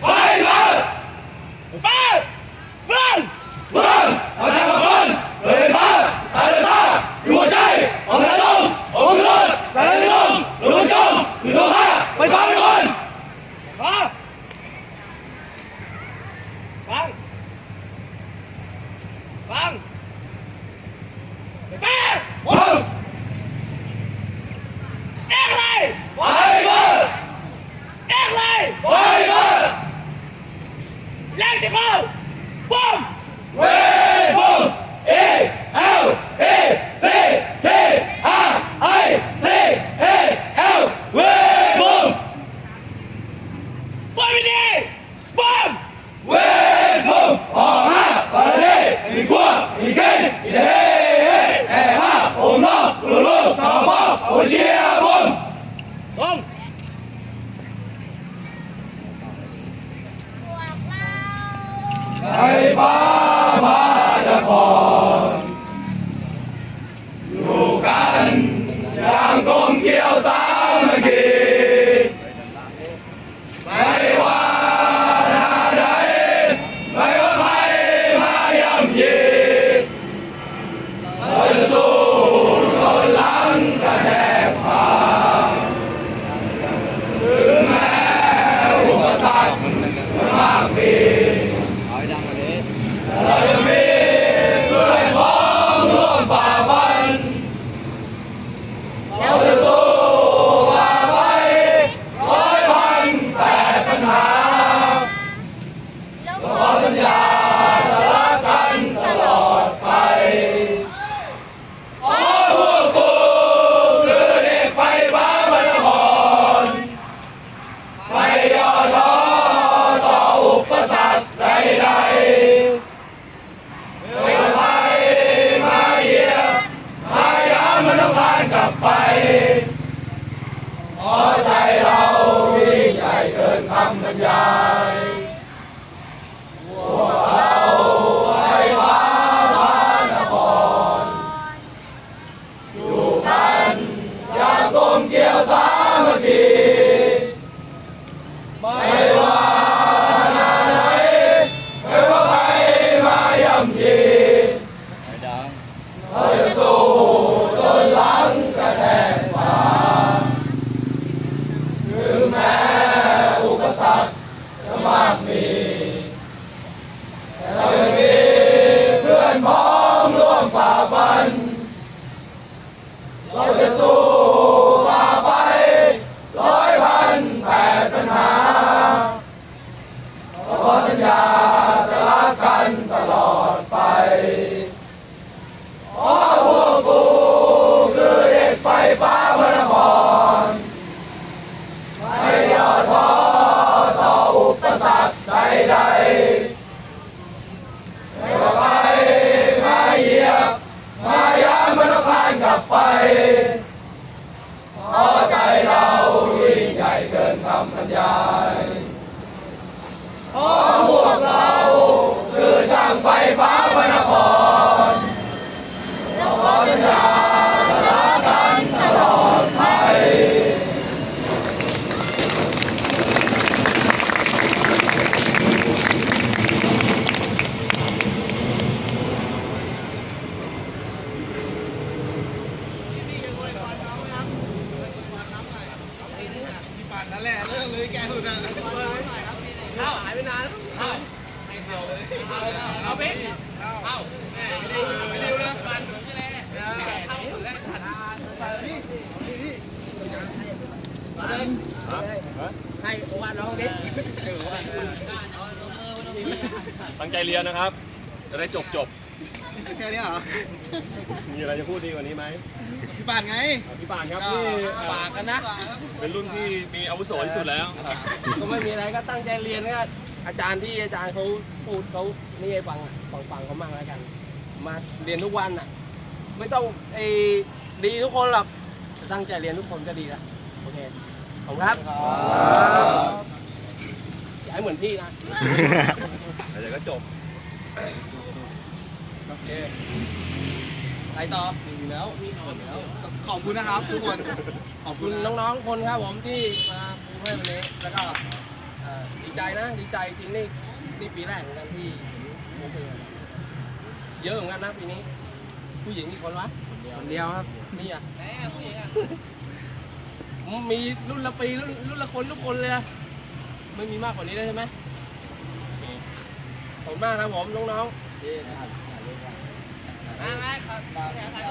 ไฟฟ้า ฟ้าเฟื่อง เมืองเอาใจของคนเดินฟ้าตายเลยตาอยู่หัวใจออกแรงลมออกเลือดแต่ในลมหลุดจมอยู่ตรงข้าไฟฟ้าทุกคน ฟ้าฟังฟังฟ้า วัง เอ็กเลย ไฟฟ้า เอ็กเลย ไฟฟ้า แอุปสรรคจะมากมีเราจะมีเพื่อนพ้อมร่วมฝ่าฟัน เกินคำบรรยา ขอสัญญา ให้โอวาทน้องดิตั้งใจเรียนนะครับ จะได้จบจบแค่นี้เหรอ มีอะไรจะพูดดีกว่านี้ไหมพี่ป่านไงอะพี่ป่านครับนี่ฝากกันนะ เป็นรุ่นที่มีอาวุโสที่สุดแล้วครับก็ไม่มีอะไรก็ตั้งใจเรียนก็อาจารย์ที่อาจารย์เขาพูดเขานี่ให้ฟังอะฟังฟังเขามั่งแล้วกัน มาเรียนทุกวันอะ ไม่ต้องไอ้ดีทุกคนหรอกตั้งใจเรียนทุกคนก็ดีละโอเคขอบคุณครับอย่าให้เหมือนพี่นะเดี๋ยวก็จบโอเค ไปต่อมีแล้วมีหมดแล้วขอบคุณนะครับทุกคนขอบขอบคุคุณณนะน้องๆทุกคนครับผมที่มาพูดให้วันนี้แล้วก็เอ่อดีใจใจนะดีใจจริงนี่นี่ปีแรกเหมือนกันที่โอเคเยอะเหมือนกันนะปีนี้ ผู้หญิงกี่คนวะคนเดียวครับนี่อะมีรุ่นละปีรุ่นรุ่นละคนทุกคนเลยอะไม่มีมากกว่านี้ได้ใช่ไหมขอบคุณมากครับผมน้องๆที่นะครับมาไหมครับ 来来，开开